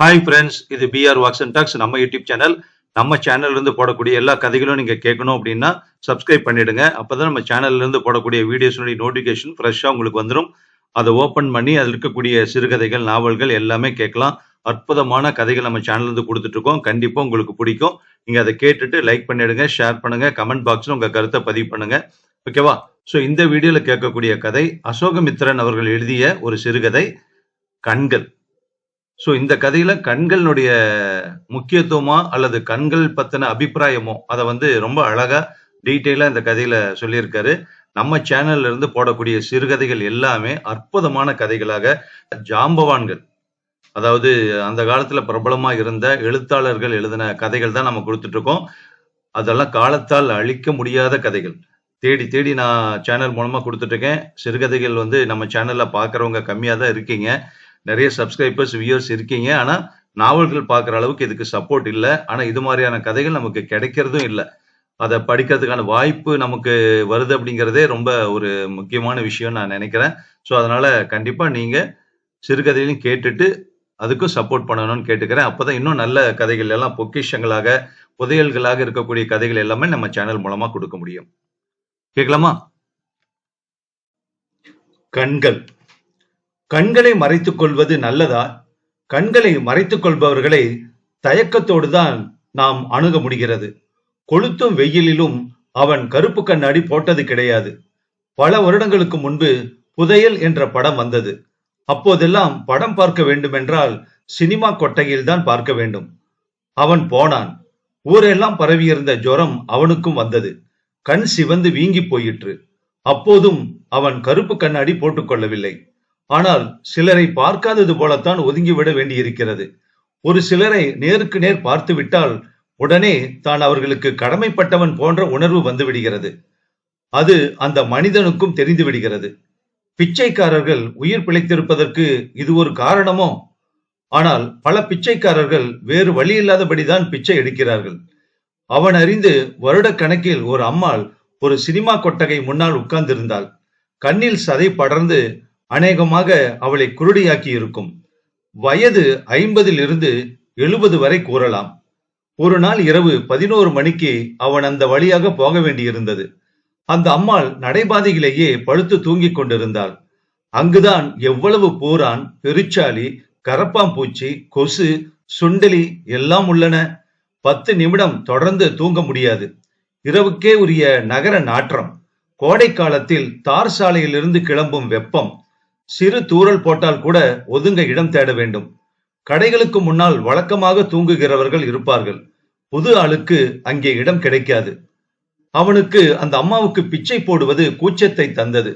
Hi friends இது PR walks and talks நம்ம YouTube channel நம்ம சேனல்ல இருந்து போடக்கூடிய எல்லா கதைகளும் நீங்க கேட்கணும் அப்படின்னா சப்ஸ்கிரைப் பண்ணிடுங்க. அப்பதான் நம்ம சேனல்ல இருந்து போடக்கூடிய வீடியோஸ்னுடைய நோட்டிஃபிகேஷன் ஃப்ரெஷ்ஷாக உங்களுக்கு வந்துடும் அதை ஓப்பன் பண்ணி அதில் இருக்கக்கூடிய சிறுகதைகள் நாவல்கள் எல்லாமே கேட்கலாம். அற்புதமான கதைகள் நம்ம சேனல்ல இருந்து கொடுத்துட்டு இருக்கோம். கண்டிப்பா உங்களுக்கு பிடிக்கும். நீங்க அதை கேட்டுட்டு லைக் பண்ணிடுங்க ஷேர் பண்ணுங்க கமெண்ட் பாக்ஸ்ல உங்க கருத்தை பதிவு பண்ணுங்க. ஓகேவா ஸோ இந்த வீடியோவில் கேட்கக்கூடிய கதை அசோகமித்ரன் அவர்கள் எழுதிய ஒரு சிறுகதை கண்கள். ஸோ இந்த கதையில கண்களினுடைய முக்கியத்துவமா அல்லது கண்கள் பத்தின அபிப்பிராயமோ அதை வந்து ரொம்ப அழகா டீட்டெயிலா இந்த கதையில சொல்லியிருக்காரு. நம்ம சேனல்ல இருந்து போடக்கூடிய சிறுகதைகள் எல்லாமே அற்புதமான கதைகளாக ஜாம்பவான்கள் அதாவது அந்த காலத்துல பிரபலமா இருந்த எழுத்தாளர்கள் எழுதின கதைகள் தான் நம்ம கொடுத்துட்டு இருக்கோம் அதெல்லாம் காலத்தால் அழிக்க முடியாத கதைகள். தேடி தேடி நான் சேனல் மூலமா கொடுத்துட்டு இருக்கேன் சிறுகதைகள் வந்து நம்ம சேனல்ல பாக்குறவங்க கம்மியா தான் இருக்கீங்க. நிறைய சப்ஸ்கிரைபர்ஸ் வியூவர்ஸ் இருக்கீங்க. ஆனால் நாவல்கள் பார்க்குற அளவுக்கு இதுக்கு சப்போர்ட் இல்லை. ஆனால் இது மாதிரியான கதைகள் நமக்கு கிடைக்கிறதும் இல்லை. அதை படிக்கிறதுக்கான வாய்ப்பு நமக்கு வருது அப்படிங்கிறதே ரொம்ப ஒரு முக்கியமான விஷயம் நான் நினைக்கிறேன். ஸோ அதனால கண்டிப்பாக நீங்கள் சிறுகதையிலும் கேட்டுட்டு அதுக்கும் சப்போர்ட் பண்ணணும்னு கேட்டுக்கிறேன். அப்பதான் இன்னும் நல்ல கதைகள் எல்லாம் பொக்கிஷங்களாக புதையல்களாக இருக்கக்கூடிய கதைகள் எல்லாமே நம்ம சேனல் மூலமா கொடுக்க முடியும். கேட்கலாமா? கண்கள். கண்களை மறைத்துக் கொள்வது நல்லதா? கண்களை மறைத்துக் கொள்பவர்களை தயக்கத்தோடு தான் நாம் அணுக முடிகிறது. கொளுத்தும் வெயிலிலும் அவன் கருப்பு கண்ணாடி போட்டது கிடையாது. பல வருடங்களுக்கு முன்பு புதையல் என்ற படம் வந்தது. அப்போதெல்லாம் படம் பார்க்க வேண்டுமென்றால் சினிமா கொட்டையில் தான் பார்க்க வேண்டும். அவன் போனான். ஊரெல்லாம் பரவியிருந்த ஜுரம் அவனுக்கும் வந்தது. கண் சிவந்து வீங்கி போயிற்று. அப்போதும் அவன் கருப்பு கண்ணாடி போட்டுக்கொள்ளவில்லை. ஆனால் சிலரை பார்க்காதது போலத்தான் ஒதுங்கிவிட வேண்டியிருக்கிறது. ஒரு சிலரை நேருக்கு நேர் பார்த்துவிட்டால் உடனே தான் அவர்களுக்கு கடமைப்பட்டவன் போன்ற உணர்வு வந்து விடுகிறது அது அந்த மனிதனுக்கும் தெரிந்து விடுகிறது பிச்சைக்காரர்கள் உயிர் பிழைத்திருப்பதற்கு இது ஒரு காரணமோ? ஆனால் பல பிச்சைக்காரர்கள் வேறு வழி இல்லாதபடிதான் பிச்சை எடுக்கிறார்கள். அவன் அறிந்து வருட கணக்கில் ஒரு அம்மாள் ஒரு சினிமா கொட்டகை முன்னால் உட்கார்ந்திருந்தாள். கண்ணில் சதை படர்ந்து அநேகமாக அவளை குருடியாக்கி இருக்கும் வயது ஐம்பதில் இருந்து எழுபது வரை கூறலாம். ஒரு நாள் இரவு பதினோரு மணிக்கு அவன் அந்த வழியாக போக வேண்டியிருந்தது. அந்த அம்மாள் நடைபாதையிலேயே படுத்து தூங்கிக் கொண்டிருந்தாள். அங்குதான் எவ்வளவு பூரான் பெருச்சாளி கரப்பாம்பூச்சி கொசு சுண்டலி எல்லாம் உள்ளன. பத்து நிமிடம் தொடர்ந்து தூங்க முடியாது. இரவுக்கே உரிய நகர நாற்றம் கோடை காலத்தில் தார் சாலையிலிருந்து கிளம்பும் வெப்பம் சிறு தூரல் போட்டால் கூட ஒதுங்க இடம் தேட வேண்டும். கடைகளுக்கு முன்னால் வழக்கமாக தூங்குகிறவர்கள் இருப்பார்கள். புது ஆளுக்கு அங்கே இடம் கிடைக்காது. அவனுக்கு அந்த அம்மாவுக்கு பிச்சை போடுவது கூச்சத்தை தந்தது.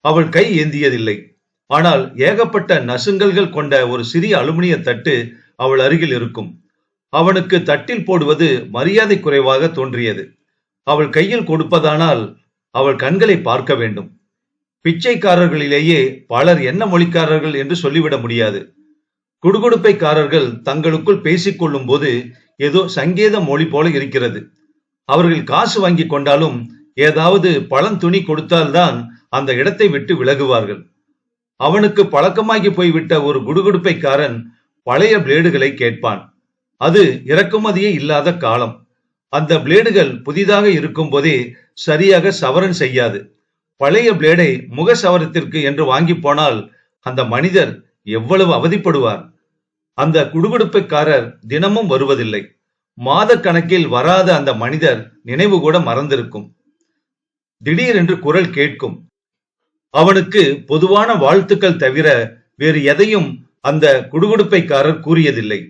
அவள் கை ஏந்தியதில்லை. ஆனால் ஏகப்பட்ட நசுங்கல்கள் கொண்ட ஒரு சிறிய அலுமினிய தட்டு அவள் அருகில் இருக்கும். அவனுக்கு தட்டில் போடுவது மரியாதை குறைவாக தோன்றியது. அவள் கையில் கொடுப்பதானால் அவள் கண்களை பார்க்க வேண்டும். பிச்சைக்காரர்களிலேயே பலர் என்ன மொழிக்காரர்கள் என்று சொல்லிவிட முடியாது. குடுகுடுப்பைக்காரர்கள் தங்களுக்குள் பேசிக்கொள்ளும் போது ஏதோ சங்கேத மொழி போல இருக்கிறது. அவர்கள் காசு வாங்கி கொண்டாலும் ஏதாவது பழந்துணி கொடுத்தால்தான் அந்த இடத்தை விட்டு விலகுவார்கள். அவனுக்கு பழக்கமாகி போய்விட்ட ஒரு குடுகுடுப்பைக்காரன் பழைய பிளேடுகளை கேட்பான். அது இறக்குமதியே இல்லாத காலம். அந்த பிளேடுகள் புதிதாக இருக்கும் போதே சரியாக சவரன் செய்யாது. பழைய பிளேடை முக சவரத்திற்கு என்று வாங்கி போனால் அந்த மனிதர் எவ்வளவு அவதிப்படுவார்? அந்த குடுகுடுப்பைக்காரர் தினமும் வருவதில்லை. மாத கணக்கில் வராத அந்த மனிதர் நினைவு கூட மறந்திருக்கும். திடீரென்று குரல் கேட்கும். அவனுக்கு பொதுவான வாழ்த்துக்கள் தவிர வேறு எதையும் அந்த குடுகுடுப்பைக்காரர் கூறியதில்லை.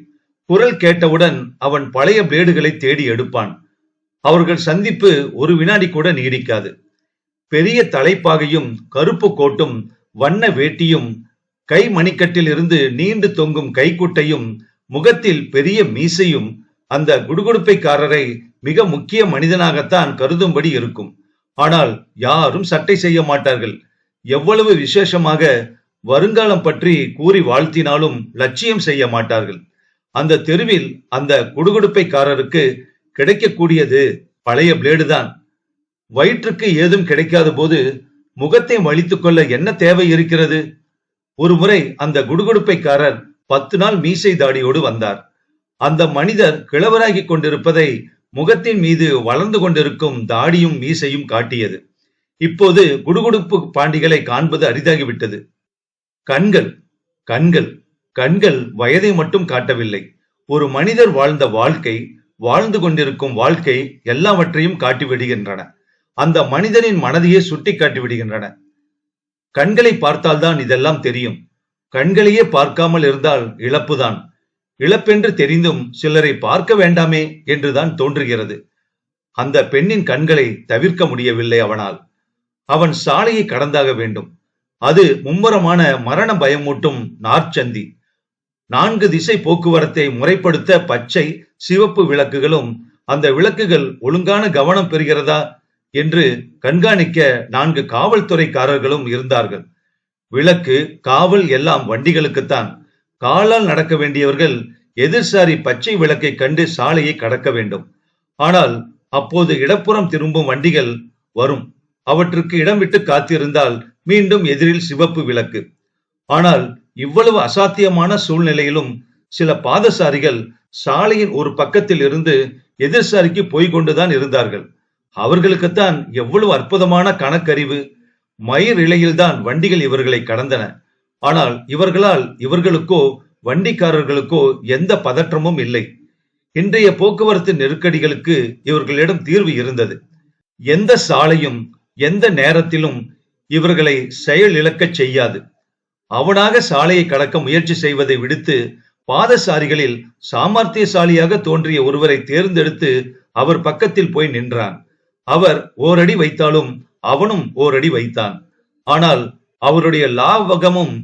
குரல் கேட்டவுடன் அவன் பழைய பிளேடுகளை தேடி எடுப்பான். அவர்கள் சந்திப்பு ஒரு வினாடி கூட நீடிக்காது. பெரிய தலைப்பாகையும் கருப்பு கோட்டும் வண்ண வேட்டியும் கை மணிக்கட்டில் இருந்து நீண்டு தொங்கும் கைக்குட்டையும் முகத்தில் பெரிய மீசையும் அந்த குடுகுடுப்பைக்காரரை மிக முக்கிய மனிதனாகத்தான் கருதும்படி இருக்கும். ஆனால் யாரும் சட்டை செய்ய மாட்டார்கள். எவ்வளவு விசேஷமாக வருங்காலம் பற்றி கூறி வாழ்த்தினாலும் லட்சியம் செய்ய மாட்டார்கள். அந்த தெருவில் அந்த குடுகுடுப்பைக்காரருக்கு கிடைக்கக்கூடியது பழைய பிளேடு தான். வயிற்றுக்கு ஏதும் கிடைக்காத போது முகத்தை வலித்துக் கொள்ள என்ன தேவை இருக்கிறது? ஒரு முறை அந்த குடுகுடுப்பைக்காரர் பத்து நாள் மீசை தாடியோடு வந்தார். அந்த மனிதர் கிழவராகி கொண்டிருப்பதை முகத்தின் மீது வளர்ந்து கொண்டிருக்கும் தாடியும் மீசையும் காட்டியது. இப்போது குடுகுடுப்பு பாண்டிகளை காண்பது அரிதாகிவிட்டது. கண்கள் கண்கள் கண்கள் வயதை மட்டும் காட்டவில்லை. ஒரு மனிதர் வாழ்ந்த வாழ்க்கை வாழ்ந்து கொண்டிருக்கும் வாழ்க்கை எல்லாவற்றையும் காட்டிவிடுகின்றன. அந்த மனிதனின் மனதையே சுட்டி காட்டி விடுகின்றன. கண்களை பார்த்தால்தான் இதெல்லாம் தெரியும். கண்களையே பார்க்காமல் இருந்தால் இழப்புதான். இழப்பென்று தெரிந்தும் சிலரை பார்க்க வேண்டாமே என்றுதான் தோன்றுகிறது. அந்த பெண்ணின் கண்களை தவிர்க்க முடியவில்லை அவனால். அவன் சாலையை கடந்தாக வேண்டும். அது மும்முரமான மரண பயமூட்டும் நார்ச்சந்தி. நான்கு திசை போக்குவரத்தை முறைப்படுத்த பச்சை சிவப்பு விளக்குகளும் அந்த விளக்குகள் ஒழுங்கான கவனம் பெறுகிறதா என்று கண்காணிக்க நான்கு காவல்துறைக்காரர்களும் இருந்தார்கள். விளக்கு காவல் எல்லாம் வண்டிகளுக்குத்தான். காலால் நடக்க வேண்டியவர்கள் எதிர்சாரி பச்சை விளக்கை கண்டு சாலையை கடக்க வேண்டும். ஆனால் அப்போது இடப்புறம் திரும்பும் வண்டிகள் வரும். அவற்றுக்கு இடம் விட்டு காத்திருந்தால் மீண்டும் எதிரில் சிவப்பு விளக்கு. ஆனால் இவ்வளவு அசாத்தியமான சூழ்நிலையிலும் சில பாதசாரிகள் சாலையின் ஒரு பக்கத்தில் இருந்து எதிர்சாரிக்கு போய்கொண்டுதான் இருந்தார்கள். அவர்களுக்குத்தான் எவ்வளவு அற்புதமான கணக்கறிவு. மயிர் இலையில்தான் வண்டிகள் இவர்களை கடந்தன. ஆனால் இவர்களால் இவர்களுக்கோ வண்டிக்காரர்களுக்கோ எந்த பதற்றமும் இல்லை. இன்றைய போக்குவரத்து நெருக்கடிகளுக்கு இவர்களிடம் தீர்வு இருந்தது. எந்த சாலையும் எந்த நேரத்திலும் இவர்களை செயல் இழக்கச் செய்யாது. அவனாக சாலையை கடக்க முயற்சி செய்வதை விடுத்து பாதசாரிகளில் சாமர்த்தியசாலியாக தோன்றிய ஒருவரை தேர்ந்தெடுத்து அவர் பக்கத்தில் போய் நின்றான். அவர் ஓரடி வைத்தாலும் அவனும் ஓரடி வைத்தான். ஆனால் அவருடைய லாவகமும்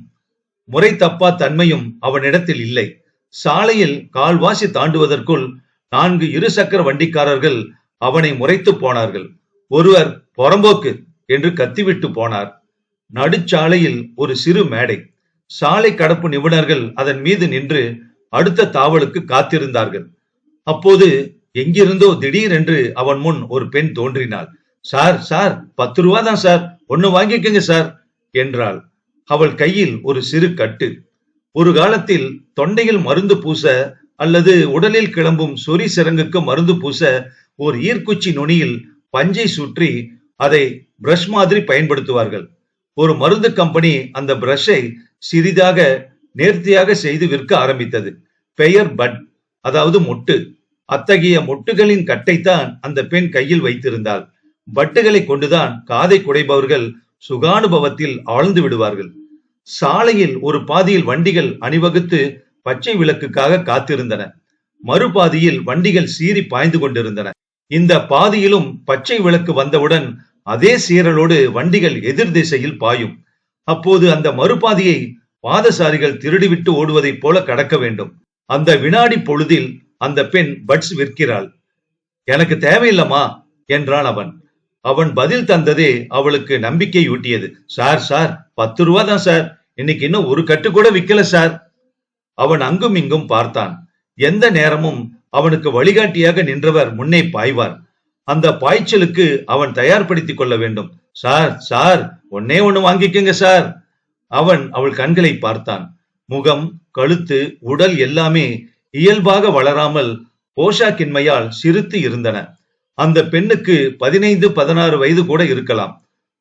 முறை தப்பா தன்மையும் அவனிடத்தில் இல்லை. சாலையில் கால்வாசி தாண்டுவதற்குள் நான்கு இருசக்கர வண்டிக்காரர்கள் அவனை முறைத்து போனார்கள். ஒருவர் புறம்போக்கு என்று கத்திவிட்டு போனார். நடுச்சாலையில் ஒரு சிறு மேடை. சாலை கடப்பு நிபுணர்கள் அதன் மீது நின்று அடுத்த தாவலுக்கு காத்திருந்தார்கள். அப்போது எங்கிருந்தோ திடீரென்று அவன் முன் ஒரு பெண் தோன்றினாள். சார் சார் பத்து ரூபா தான் சார். ஒன்னு வாங்கிக்கங்க சார் என்றாள். அவள் கையில் ஒரு சிறு கட்டு. ஒரு காலத்தில் தொண்டையில் மருந்து பூச அல்லது உடலில் கிளம்பும் சொறி சிறங்குக்கு மருந்து பூச ஒரு ஈர்க்குச்சி நுனியில் பஞ்சை சுற்றி அதை பிரஷ் மாதிரி பயன்படுத்துவார்கள். ஒரு மருந்து கம்பெனி அந்த பிரஷை சிறிதாக நேர்த்தியாக செய்து விற்க ஆரம்பித்தது. பெயர் பட் அதாவது மொட்டு. அத்தகைய மொட்டுகளின் கட்டைத்தான் அந்த பெண் கையில் வைத்திருந்தாள். பட்டுகளை கொண்டுதான் காதை குடைபவர்கள் சுகானுபவத்தில் ஆழ்ந்து விடுவார்கள். சாலையில் ஒரு பாதியில் வண்டிகள் அணிவகுத்து பச்சை விளக்குக்காக காத்திருந்தன. மறுபாதியில் வண்டிகள் சீறி பாய்ந்து கொண்டிருந்தன. இந்த பாதியிலும் பச்சை விளக்கு வந்தவுடன் அதே சீரலோடு வண்டிகள் எதிர் திசையில் பாயும். அப்போது அந்த மறுபாதியை பாதசாரிகள் திருடிவிட்டு ஓடுவதைப் போல கடக்க வேண்டும். அந்த வினாடி பொழுதில் அந்த பெண் பட்ஸ் விற்கிறாள். எனக்கு தேவையில்லம்மா என்றான் அவன். அவன் பதில் தந்ததே அவளுக்கு நம்பிக்கை ஊட்டியது சார் சார் பத்து ரூபா தான் சார். இன்னைக்கு இன்னும் ஒரு கட்டு கூட விக்கல சார். அவன் அங்கும் இங்கும் பார்த்தான். எந்த நேரமும் அவனுக்கு வழிகாட்டியாக நின்றவர் முன்னே பாய்வார். அந்த பாய்ச்சலுக்கு அவன் தயார்படுத்திக் கொள்ள வேண்டும். சார் சார் ஒன்னே ஒண்ணு வாங்கிக்கங்க சார். அவன் அவள் கண்களை பார்த்தான். முகம் கழுத்து உடல் எல்லாமே இயல்பாக வளராமல் போஷாக்கின்மையால் சிறுத்து இருந்தன. அந்த பெண்ணுக்கு பதினைந்து பதினாறு வயது கூட இருக்கலாம்.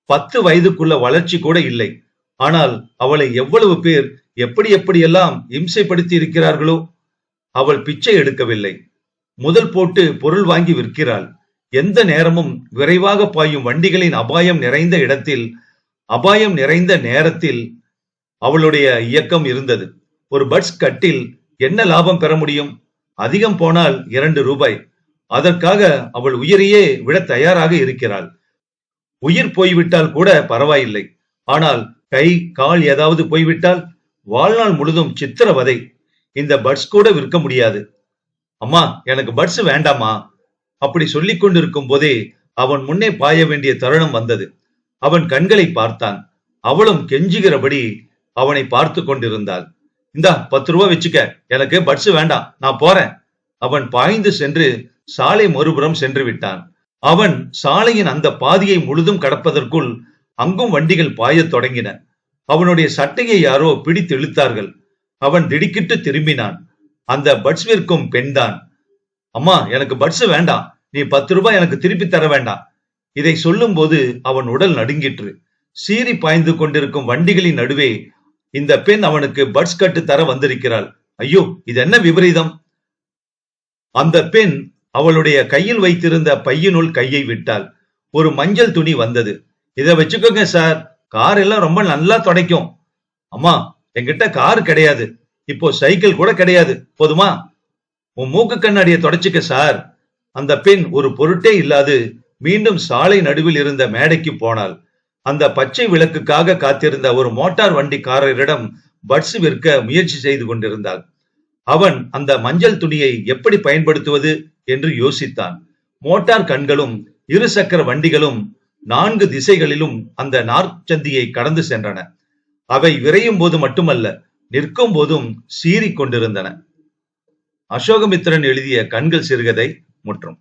பத்து வயதுக்குள்ள வளர்ச்சி கூட இல்லை. ஆனால் அவளை எவ்வளவு பேர் எப்படி எப்படியெல்லாம் இம்சைப்படுத்தி இருக்கிறார்களோ அவள் பிச்சை எடுக்கவில்லை. முதல் போட்டு பொருள் வாங்கி விற்கிறாள். எந்த நேரமும் விரைவாக பாயும் வண்டிகளின் அபாயம் நிறைந்த இடத்தில் அபாயம் நிறைந்த நேரத்தில் அவளுடைய இயக்கம் இருந்தது. ஒரு பட்ஸ் கட்டில் என்ன லாபம் பெற முடியும்? அதிகம் போனால் இரண்டு ரூபாய். அதற்காக அவள் உயிரையே விட தயாராக இருக்கிறாள். உயிர் போய்விட்டால் கூட பரவாயில்லை. ஆனால் கை கால் ஏதாவது போய்விட்டால் வாழ்நாள் முழுதும் சித்திரவதை இந்த பட்ஸ் கூட விற்க முடியாது. அம்மா எனக்கு பட்ஸ் வேண்டாமா அப்படி சொல்லிக் கொண்டிருக்கும் போதே அவன் முன்னே பாய வேண்டிய தருணம் வந்தது. அவன் கண்களை பார்த்தான். அவளும் கெஞ்சுகிறபடி அவனை பார்த்து கொண்டிருந்தாள். இந்தா பத்து ரூபா வச்சுக்க. எனக்கு பட்ஸ் வேண்டாம். நான் போறேன். அவன் பாய்ந்து சென்று சாலை மறுபுறம் சென்று விட்டான். அவன் சாலையின் அந்த பாதியை முழுதும் கடப்பதற்குள் அங்கும் வண்டிகள் பாயத் தொடங்கின. அவனுடைய சட்டையை யாரோ பிடித்து இழுத்தார்கள். அவன் திடுக்கிட்டு திரும்பினான். அந்த பட்ஸ் விற்கும் பெண்தான் அம்மா எனக்கு பட்ஸ் வேண்டாம். நீ பத்து ரூபாய் எனக்கு திருப்பி தர வேண்டாம். இதை சொல்லும் போது அவன் உடல் நடுங்கிற்று. சீறி பாய்ந்து கொண்டிருக்கும் வண்டிகளின் நடுவே இந்த பெண் அவனுக்கு பட்ஸ் கட்டு தர வந்திருக்கிறாள். ஐயோ இது என்ன விபரீதம்? அந்த பெண் அவளுடைய கையில் வைத்திருந்த பையினுள் கையை விட்டாள். ஒரு மஞ்சள் துணி வந்தது. இத வச்சுக்கோங்க சார். கார் எல்லாம் ரொம்ப நல்லா துடைக்கும். அம்மா என்கிட்ட கார் கிடையாது. இப்போ சைக்கிள் கூட கிடையாது. போதுமா? உன் மூக்கு கண்ணாடியை தொடச்சுக்க சார். அந்த பெண் ஒரு பொருட்டே இல்லாது மீண்டும் சாலை நடுவில் இருந்த மேடைக்கு போனாள். அந்த பச்சை விளக்குக்காக காத்திருந்த ஒரு மோட்டார் வண்டிக்காரரிடம் பட்ஸ் விற்க முயற்சி செய்து கொண்டிருந்தாள். அவன் அந்த மஞ்சள் துணியை எப்படி பயன்படுத்துவது என்று யோசித்தான். மோட்டார் கண்களும் இருசக்கர வண்டிகளும் நான்கு திசைகளிலும் அந்த நார்ச்சந்தியை கடந்து சென்றன. அவை விரையும் போது மட்டுமல்ல நிற்கும் போதும் சீறிக் கொண்டிருந்தன. அசோகமித்திரன் எழுதிய கண்கள் சிறுகதை முற்றும்.